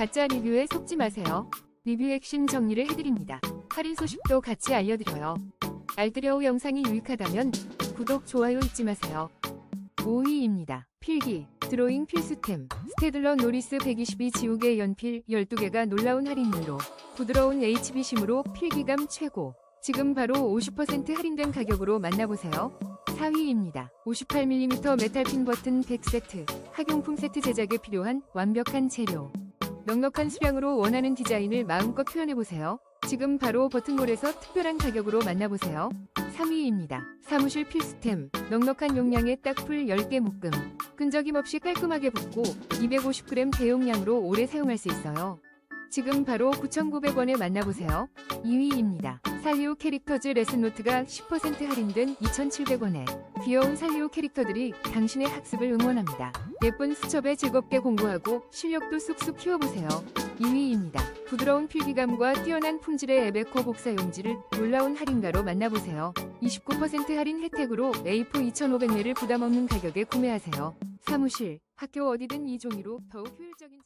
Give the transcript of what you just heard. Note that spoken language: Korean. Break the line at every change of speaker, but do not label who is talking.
가짜 리뷰에 속지 마세요. 리뷰 핵심 정리를 해드립니다. 할인 소식도 같이 알려드려요. 알뜰여우 영상이 유익하다면 구독, 좋아요 잊지 마세요. 5위입니다. 필기, 드로잉 필수템, 스테들러 노리스 122 지우개 연필 12개가 놀라운 할인율로 부드러운 HB심으로 필기감 최고. 지금 바로 50% 할인된 가격으로 만나보세요. 4위입니다. 58mm 메탈핀 버튼 100세트, 학용품 세트 제작에 필요한 완벽한 재료. 넉넉한 수량으로 원하는 디자인을 마음껏 표현해보세요. 지금 바로 버튼몰에서 특별한 가격으로 만나보세요. 3위입니다. 사무실 필수템, 넉넉한 용량의 딱풀 10개 묶음. 끈적임 없이 깔끔하게 붙고 250g 대용량으로 오래 사용할 수 있어요. 지금 바로 9,900원에 만나보세요. 2위입니다. 살리오 캐릭터즈 레슨노트가 10% 할인된 2,700원에 귀여운 살리오 캐릭터들이 당신의 학습을 응원합니다. 예쁜 수첩에 즐겁게 공부하고 실력도 쑥쑥 키워보세요. 2위입니다. 부드러운 필기감과 뛰어난 품질의 에베코 복사용지를 놀라운 할인가로 만나보세요. 29% 할인 혜택으로 A4 2,500매를 부담 없는 가격에 구매하세요. 사무실, 학교 어디든 이 종이로 더욱 효율적인